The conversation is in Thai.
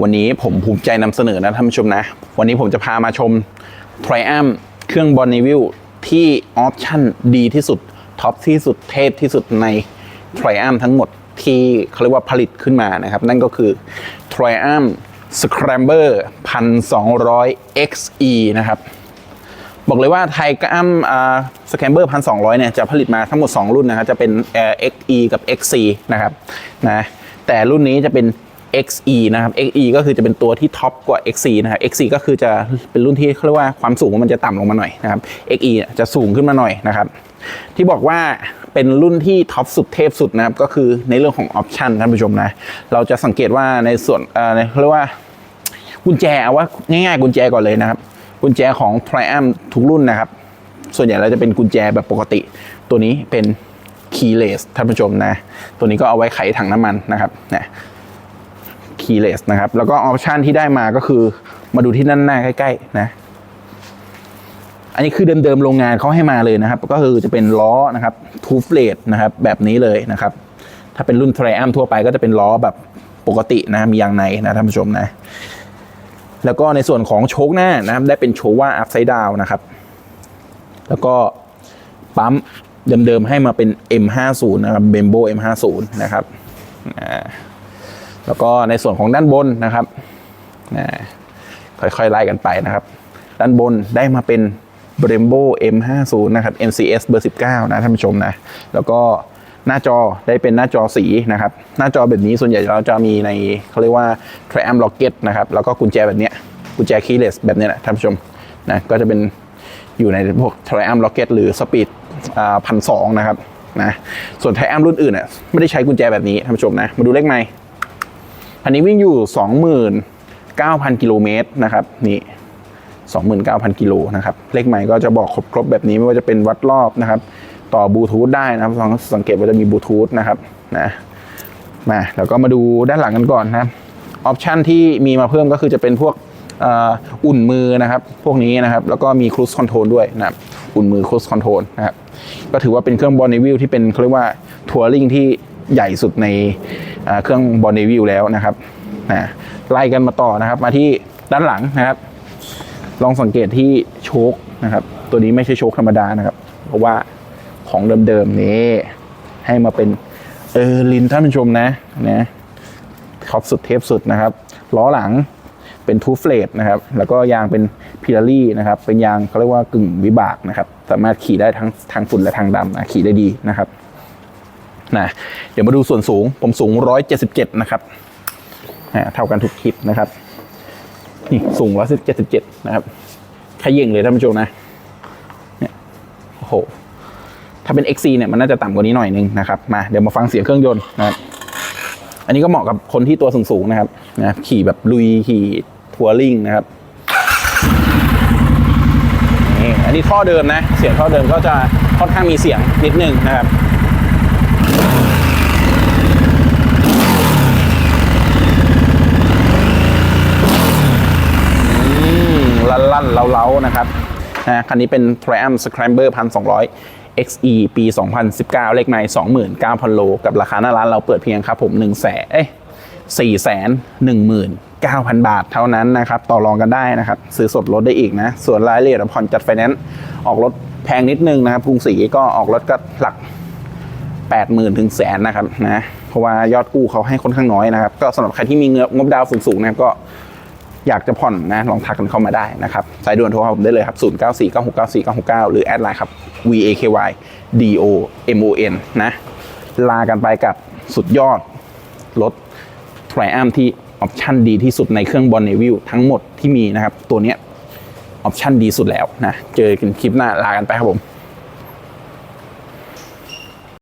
วันนี้ผมภูมิใจนำเสนอนะท่านผู้ชมนะ วันนี้ผมจะพามาชม t r i u m p เครื่องบอลนิวิลที่ออปชั่นดีที่สุด ท็อปที่สุดเทพที่สุดใน t r i u m p ทั้งหมดที่เขาเรียกว่าผลิตขึ้นมานะครับ นั่นก็คือ Triumph Scrambler 1200 XE นะครับ บอกเลยว่าไทยกัมสแคมเบอร์พันสองเนี่ยจะผลิตมาทั้งหมด 2 รุ่นนะครับ จะเป็น XE กับ XC นะครับนะแต่รุ่นนี้จะเป็น XE นะครับ XE ก็คือจะเป็นตัวที่ท็อปกว่า XC นะครับ XC ก็คือจะเป็นรุ่นที่เขาเรียกว่าความสูงมันจะต่ำลงมาหน่อยนะครับ XE จะสูงขึ้นมาหน่อยนะครับ ที่บอกว่าเป็นรุ่นที่ท็อปสุดเทพสุดนะครับ ก็คือในเรื่องของออปชันท่านผู้ชมนะ เราจะสังเกตว่าในส่วนเอ่อเขาเรียกว่ากุญแจเอาว่าง่ายๆ กุญแจก่อนเลยนะครับ กุญแจของ Triumph ทุกรุ่นนะครับ ส่วนใหญ่เราจะเป็นกุญแจแบบปกติ ตัวนี้เป็น keyless ท่านผู้ชมนะ ตัวนี้ก็เอาไว้ไขถังน้ำมันนะครับนะ keyless นะครับ แล้วก็ออปชันที่ได้มาก็คือมาดูที่ด้านหน้าใกล้ๆนะอันนี้คือเดิมๆโรงงานเขาให้มาเลยนะครับ ก็คือจะเป็นล้อนะครับ two blade นะครับแบบนี้เลยนะครับ ถ้าเป็นรุ่น Triumph ทั่วไปก็จะเป็นล้อแบบปกตินะมียางในนะท่านผู้ชมนะ แล้วก็ในส่วนของโชคหน้านะครับได้เป็นโชว่า upside down นะครับ แล้วก็ปั๊มเดิมๆให้มาเป็น M50 นะครับ Bembo M50 นะครับอ่า แล้วก็ในส่วนของด้านบนนะครับค่อยๆไล่กันไปนะครับ ด้านบนได้มาเป็น Brembo M50 นะครับ MCS เบอร์ 19 นะท่านผู้ชมนะ แล้วก็หน้าจอได้เป็นหน้าจอสีนะครับ หน้าจอแบบนี้ส่วนใหญ่เราจะมีในเขาเรียกว่า Triumph Rocket นะครับ แล้วก็กุญแจแบบเนี้ยกุญแจ keyless แบบเนี้ยนะท่านผู้ชมนะก็จะเป็นอยู่ในพวก Triumph Rocket หรือ Speed พันสองนะครับนะส่วน Triumph รุ่นอื่นน่ะไม่ได้ใช้กุญแจแบบนี้ท่านผู้ชมนะมาดูเลขไมล์ อันนี้วิ่งอยู่ 29,000 กิโลเมตรนะครับนี่29,000 กิโลนะครับ เลขใหม่ก็จะบอกครบๆแบบนี้ไม่ว่าจะเป็นวัดรอบนะครับ ต่อบลูทูธได้นะครับลองสังเกตว่าจะมีบลูทูธนะครับนะมาแล้วก็มาดูด้านหลังกันก่อนนะครับออปชันที่มีมาเพิ่มก็คือจะเป็นพวกอ,อุ่นมือนะครับ พวกนี้นะครับ แล้วก็มีครู e คอนโทรลด้วยนะครับ อุ่นมือครู e คอนโทรลนะครับ ก็ถือว่าเป็นเครื่องบอลในวิวที่เป็นเขาเรียกว่าทัวริงที่ใหญ่สุดใน เครื่องบอลในวิวแล้วนะครับไล่กันมาต่อนะครับ มาที่ด้านหลังนะครับ ลองสังเกตที่โชคนะครับ ตัวนี้ไม่ใช่โชคธรรมดานะครับ เพราะว่าของเดิมๆนี้ให้มาเป็นเออลินท่านผู้ชมนะนะท็อปสุดเทปสุดนะครับล้อหลังเป็นทูเฟลตนะครับ แล้วก็ยางเป็นพิลารี่นะครับ เป็นยางเขาเรียกว่ากึ่งวิบากนะครับ สามารถขี่ได้ทั้งทางฝุ่นและทางดำนะขี่ได้ดีนะครับ นะเดี๋ยวมาดูส่วนสูง ผมสูง 177 นะครับนะเท่ากันทุกคลิปนะครับนี่สูงร้อยเจ็ดสิบเจ็ดนะครับขย่งเลยท่านผู้ชมนะเนี่ยโอ้โหถ้าเป็น XC เนี่ยมันน่าจะต่ำกว่านี้หน่อยนึงนะครับมาเดี๋ยวมาฟังเสียงเครื่องยนต์นะครับอันนี้ก็เหมาะกับคนที่ตัวสูงๆนะครับนะขี่แบบลุยขี่ทัวริงนะครับนี่อันนี้ท่อเดิมนะ เสียงท่อเดิมก็จะค่อนข้างมีเสียงนิดนึงนะครับ ลั่นเล้าๆนะครับนะคันนี้เป็น Triumph Scrambler 1200 XE ปี 2019 เลขไมล์29,000 โล กับราคาหน้าร้านเราเปิดเพียงครับผม1แสนเอ้ย4แสน19,000 บาทเท่านั้นนะครับ ต่อรองกันได้นะครับ ซื้อสดรถได้อีกนะ ส่วนรายละเอียดผ่อนจัดไฟแนนซ์ออกรถแพงนิดนึงนะครับกรุงศรีก็ออกรถก็หลัก 80,000ถึงแสนนะครับนะเพราะว่ายอดกู้เขาให้ค่อนข้างน้อยนะครับ ก็สำหรับใครที่มีเงงบดาวสูงๆนะครับก็ อยากจะผ่อนนะลองทักกันเข้ามาได้นะครับสายด่วนโทรหาผมได้เลยครับ 0 9 4 9 6 9 4 9 6 9 หรือแอดไลน์ครับ v a k y d o m o n นะ ลากันไปกับสุดยอดรถ t r i u m p ที่ออปชันดีที่สุดในเครื่องบอลเนวิลทั้งหมดที่มีนะครับ ตัวเนี้ยออปชันดีสุดแล้วนะ เจอกันคลิปหน้าลากันไปครับผม